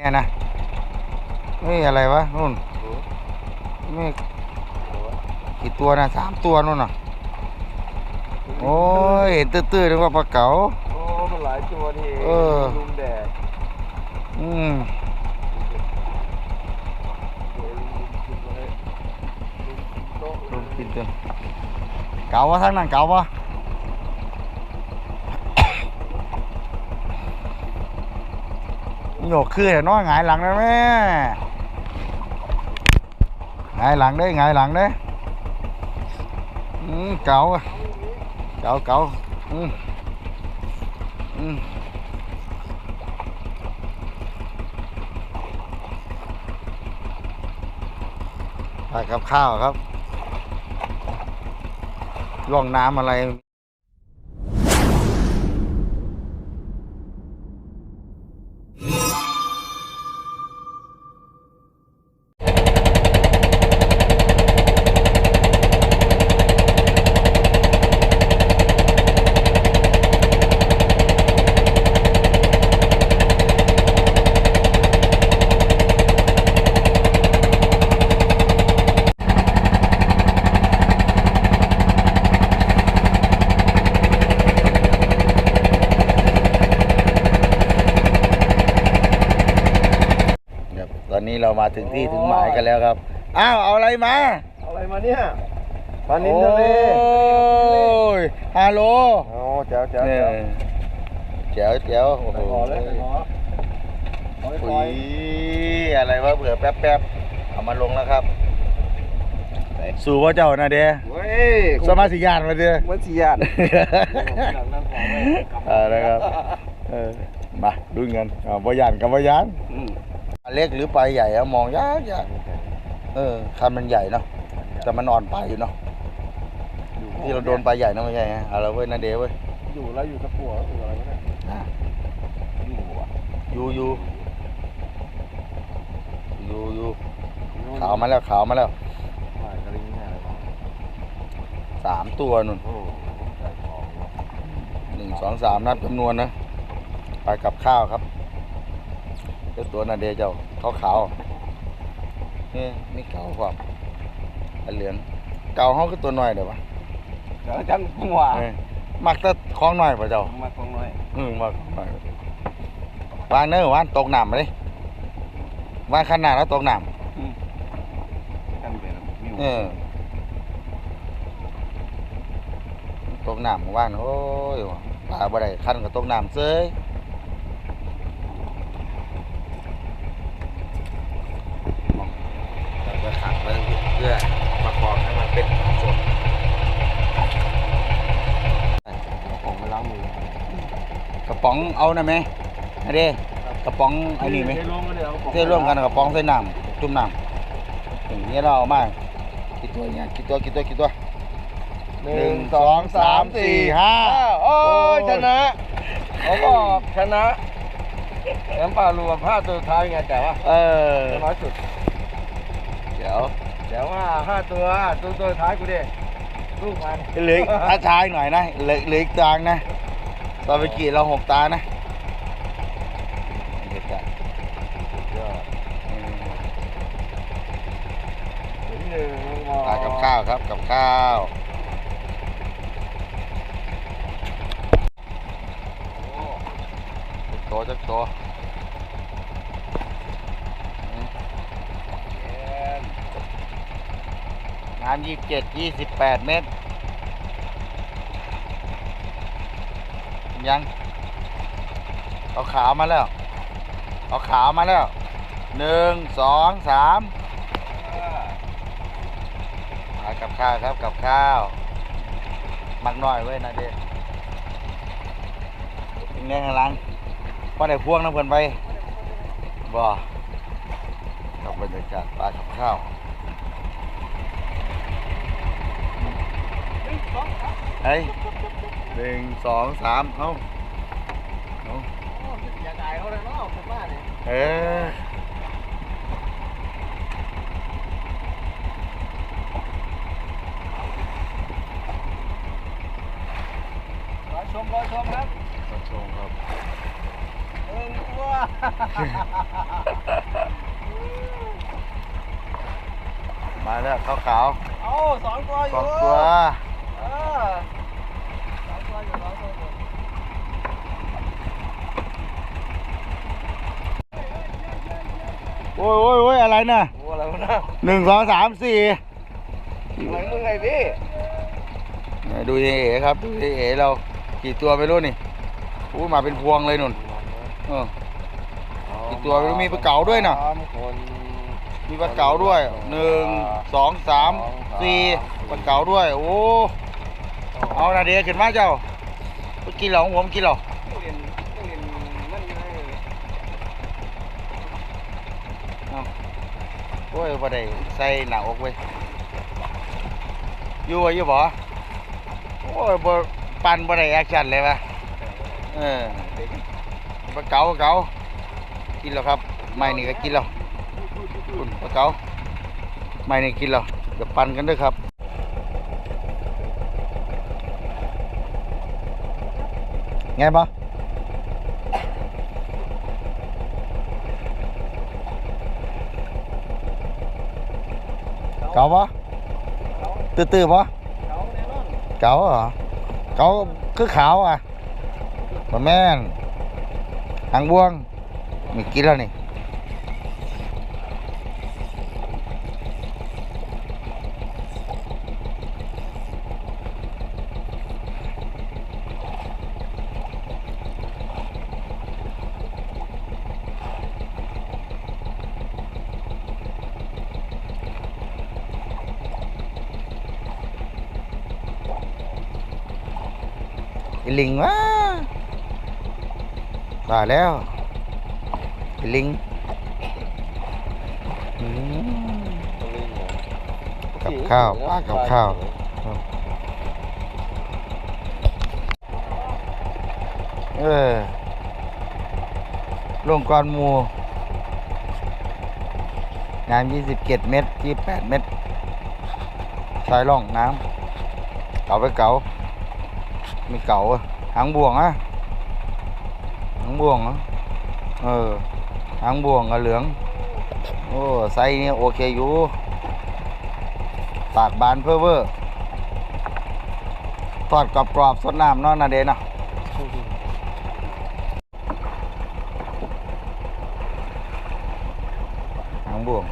เนี่ยนะนี่อะไรวะนู่นนี่กี่ตัวนะสามตัวนู่นน่ะโอ้ยเห็นตื้อๆนึกว่าปลาเก๋าโอ้มันหลายตัวนี่เองเออลุมแดดอืมเดี๋ยวลุมกินเลยลุมกินโต๊ะลูกกินตัวเก๋าวะทั้งนั้นเก๋าวะ โยกคือแต่น้อยหงายหลังได้ไหมหงายหลังได้หงายหลังได้อืมเก๋าเก๋าเก๋าอืมอืมไปกับข้าวครับ ร่องน้ำอะไร ตอนนี้เรามาถึงที่ถึงหมายกันแล้วครับ อ้าว เอาอะไรมา เอาอะไรมาเนี่ยปลานินทะเลโอ้ยฮัลโหลโอ้แจ๋วแจ๋วเนี่ยแจ๋วแจ๋วแจ๋วโอ้ไปโหขอเลยไปขอเอาไปปล่อุ้อยยอะไรวะเผื่อแป๊บแป๊บๆเอามาลงแล้วครับ สู่ว่าเจ้านะเด้เว้ยสมาธิยานมาเด้มันสียานหลังนั้นของไว้กลับเออนะครับเออมาดูเงินอ่าบยานกับบยานอืมปลา เล็กหรือปลาใหญ่อะมองยากยากเออคันมันใหญ่เนาะแต่มันอ่อนปลาอยู่เนาะที่เราโดนปลาใหญ่นะไม่ใช่ฮะเอาละเว้ยนาเดเว้ยอยู่แล้วอยู่ตะกั่วอยู่อะไรก็ได้อะอยู่อะอยู่อยู่อยู่อยู่ขาวมาแล้วขาวมาแล้วถ่ายกระลิงแน่เลยเนาะสามตัวนุ่นโอ้ใส่ของเนาะหนึ่งสองสามนับจำนวนนะ ไปกับข้าวครับ เจ้าตัวนาเดเจ้าขาวขาวๆนี่นี่เก่าความอันเหลืองเก่าเขาก็ตัวน้อยเดี๋ยววะเดี๋ยวจังหัวเออมักแต่คล้องน้อยป่ะเจ้ามาของหน่อยอืมมักน้อยวางเนื้อวานตกน้ำมาเลยวางขนาดแล้วตกน้กันเป็นมิวำเออตกน้ำว่านโอ้ยปลาบ่ได้คันกับตกน้ำเซ้ยเราจะขังไว้เพื่อประคองให้มันเป็นสด ของไปล้างมือก ระ ป๋องเอาหน่อยไหมอันนี้กระป๋องไอ้นี่ไหมเทรวมกันเดี๋ยวเทร่วมกันกระป๋องใส่น้ำจุ่มน้ำอย่างนี้เราเอามากี่ตัวเนี่ยกี่ตัวกี่ตัวกี่ตัวหนึ่งสองสามสี่ห้าโอ้ยชนะเขาบอกชนะแชมป์ป่ารวมห้าตัวสุดท้ายไงแต่ว่าเออน้อยสุด เดี๋ยวเดี๋ยวว่าห้าตัวตัวตัวสุดท้ายกูดิลูกมันเหลือถ้าช้าอีกหน่อยนะเหลือเหลืออีกตางนะ ตอนไปกี่เราหกตานะเด็ดจ้ะอืมถึงหนึ่งปลากับข้าวครับกับข้าวโตจักโตอืมน้ำยี่สิบเจ็ดยี่สิบแปดเมตร ยังเอาขาวมาแล้ว เอาขาวมาแล้วหนึ่งสองสามเอากับข้าวครับกับข้าว มักน้อยเว้ยนะเด็กยังไงข้างหลังพอได้พวงน้ำเพิ่นไปบ่กับบรรยากาศปลากับข้าว ไอ้หนึ่งสองสามเอ้าเอ้าอย่าด่าเขาเลยเนาะผมว่าเนี่ยเออรอชมชมครับรอชมครับเอิงตัวมาแล้วขาวๆโอ้สองตัวอยู่สองตัว โอ้ยโอ้ยโอ้ยอะไรน่ะโอ้อะไรวะนะหนึ่งสองสามสี่อะไรมึงไงพี่เนี่ยดูเอ๋ครับดูเอ๋เรากี่ตัวไม่รู้นี่อู้มาเป็นพวงเลยนุ่นเออกี่ตัวไม่รู้มีปลาเก๋าด้วยน่ะสามคนมีปลาเก๋าด้วยหนึ่งสองสามสี่ปลาเก๋าด้วย โอ้ เอานาเดียขึ้นมาเจ้ากินเหรอของผมกินเหรอโอ้ยบ่ได้ใส่หน้าอกเว้ยอยู่บ่อยู่บ่โอ้ยบ่ปั่นบ่ได้แอคชั่นเลยวะเออปลาเก๋าปลาเก๋ากินแล้วครับไม่นี่ก็กินแล้วคุณปลาเก๋าไม่นี่กินแล้วเดี๋ยวปั่นกันด้วยครับ ไงบ่เก๋าบ่ตื้อๆบ่เขาแน่นอนเก๋าเหรอเก๋าคือขาวอะบ่แม่นหางบวงมีกินแไอ้ลิงวะว่าแล้วไอ้ลิงกับข้าวปลากับข้าวเออลงก่อนมูน้ำยี่สิบเจ็ดเมตรยี่แปดเมตรสายล่องน้ำเก่าไปเก่า มีเก่าอะหางบ่วงอะหางบ่วงเออหางบ่วงอะเหลือง โอ้ไซนี่โอเคอยู่ปากบานเพ้อเวอร์ทอดกรอบกรอบๆสดน้ำเนาะนาเดนเนาะหางบ่วง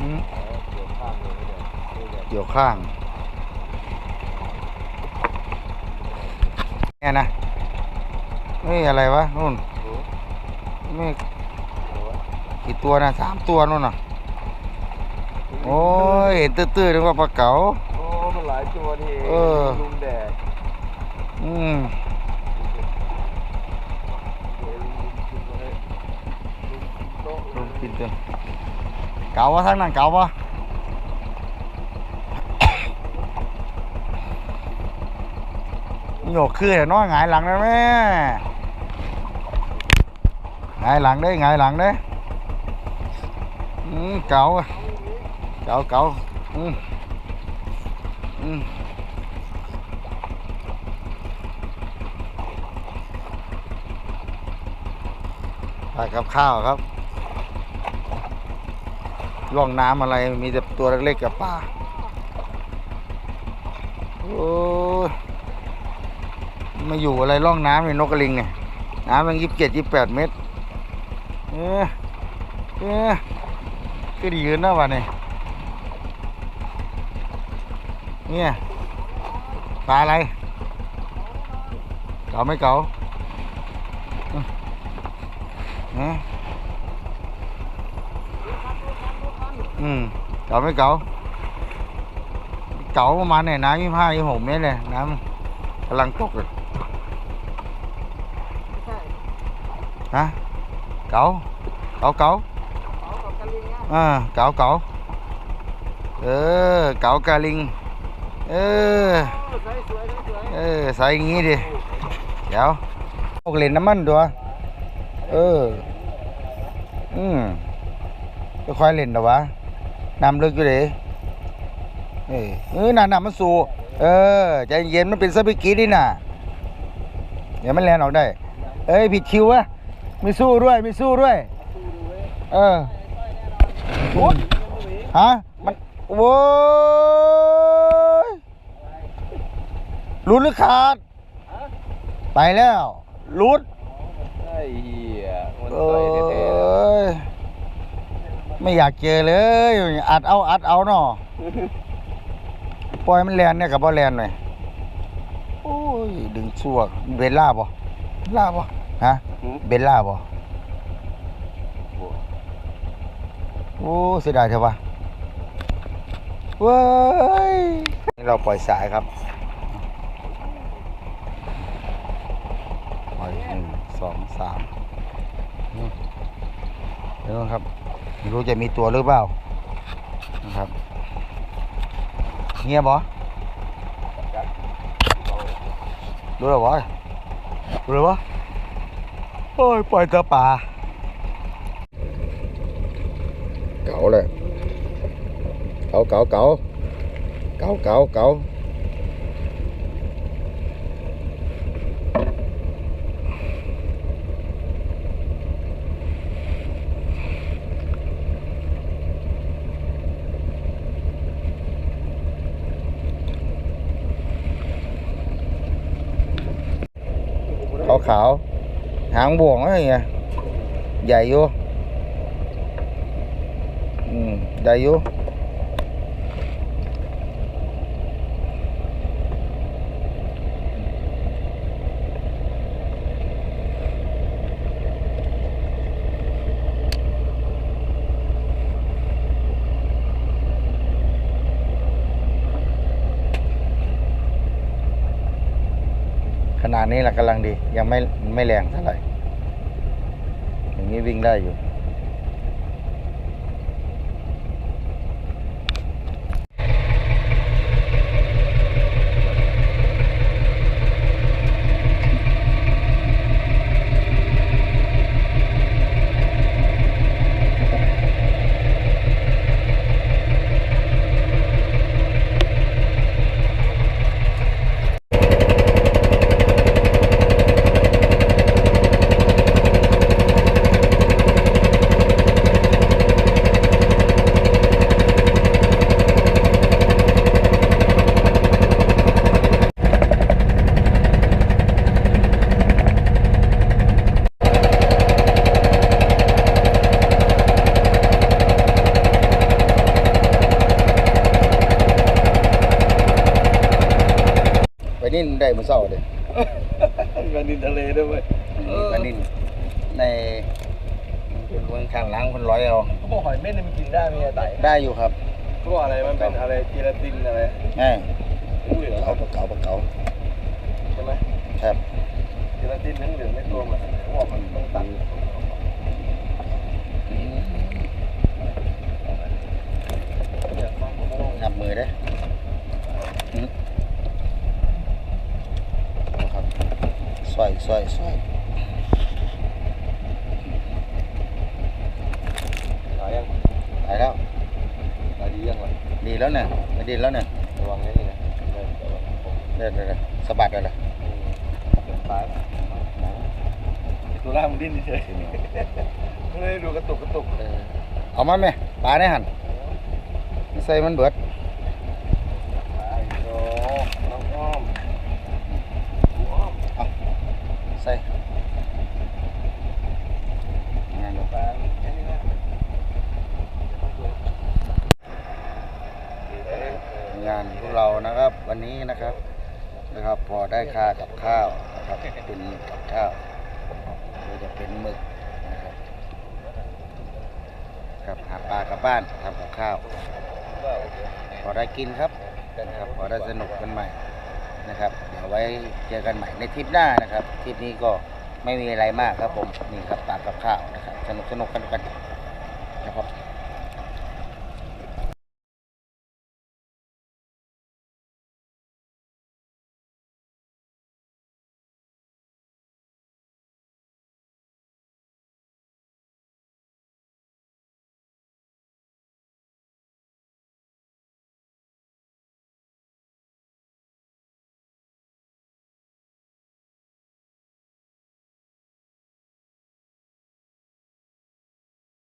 หืมเกี่ยว ข้างเนี่ยนะนี่อะไรวะนู่นไม่กี่ตัวนะสามตัวนู่นน่ะโอ้ยเห็นตื้อๆนึกว่าปลาเก๋าโอ้มันหลายตัวนี่เออลุมแดดอืมเดี๋ยวลุมกินไว้ลุมโต๊ะลงกินเต็มเก๋าวะทั้งนั้นเก๋าวะ โยกคือแต่น้อยหงายหลังได้ไหมหงายหลังได้หงายหลังได้อืมเก๋าเก๋าเก๋าอืมอืมไปกับข้าวครับร่องน้ำอะไรมีแต่ตัวเล็กๆกับปลาโอ้ มาอยู่อะไรร่องน้ำเนี่ยนกกระลิงเนี่ยน้ำมันยี่สิบเจ็ดยี่สิบแปดเมตรเออเออก็ดียืนนะวันนี้เนี่ยปลาอะไรเก๋าไม่เก๋าอืมอืมอืมเก๋าไม่เก๋าเก๋าประมาณเนี่ยน้ำยี่ห้ายี่หกเมตรเลยน้ำกำลังตกเลย ฮะเก๋าเก๋าเก๋าอ่าเก๋าเก๋าเออเก๋ากาลิงเออเออใส่อย่างงี้ดิเดี๋ยวพวกเล่นน้ำมันตัวเอออืมค่อยเล่นเดี๋ยวะน้ำลึกอยู่ดิเออเออน้ำน้ำมันสูเออใจเย็นมันเป็นสปิกินี่น่ะเดี๋ยวมันแลนออกได้ เอ้ยผิดคิววะ ไม่สู้ด้วยไม่สู้ด้วย เออฮะมันโว้ยรุดหรือขาด ไปแล้วรุดไอ้เหี้ยมันเอต่อยแท้ๆแล้ว้ยไม่อยากเจอเลย อัดเอาอัดเอาเนาะปล่อยมันแลนเนี่ยกับบ่แลนหน่อยโอ้ยดึงช่วงเบลล่าบ่เบลล่าบ่ ฮะหืม เบลล่าบ่โอ้เสียดายเถอะวะเว้ยนี่เราปล่อยสายครับปล่อยหนึ่งสองสามนี่เดี๋ยวนะครับไม่รู้จะมีตัวหรือเปล่านะครับเงียบบ่รู้หรอวะรู้หรอวะ โอ้ยปล่อยเตะป่าเก๋าเลยเก๋าเก๋าเก๋าเก๋าเก๋าเก๋าขาวขาวหางบ่วงอะไรเงี้ยใหญ่อยู่ อื มได้อยู่ขนาณนี้แหละกำลังดี ยังไม่ไม่แรงเท่าไหร่อย่างนี้วิ่งได้อยู่ ไปนี่ได้มือเศร้าเด็มันดินทะเลด้วยเว้ยไปนี่ในเป็นเมืองข้างหล้างคนร้อยเอาเขาบอกหอยเม่นเนี่ยมันกินได้ไหมเนี่ยไต่ได้อยู่ครับเขาบอกอะไรมันเป็นอะไรเจลาตินอะไรง่ายเหลืองเอาปลาเก๋าปลาเก๋าใช่ไหมครับเจลาตินเหลืองๆในตัวมันเขาบอกมันต้องตัดเนี่ยฟังผมว่านับมือได้อืมเอาครับ ซอยซอยซอยตายยังไปแล้วตายดียังวะดีแล้วเนี่ยไม่ดีแล้วเนี่ยระวังไอ้ วันนี้นะครับนะครับ พอได้ค่ากับข้าวนะครับเป็นกับข้าวโดยจะเป็นหมึกนะครับครับหาปลากลับบ้านทำกับข้าว พอได้กินครับนะครับ พอได้สนุกกันใหม่นะครับ เดี๋ยวไว้เจอกันใหม่ในทริปหน้านะครับทริปนี้ก็ไม่มีอะไรมากครับผมนี่ครับปลากับข้าวนะครับ สนุกสนุกกันกัน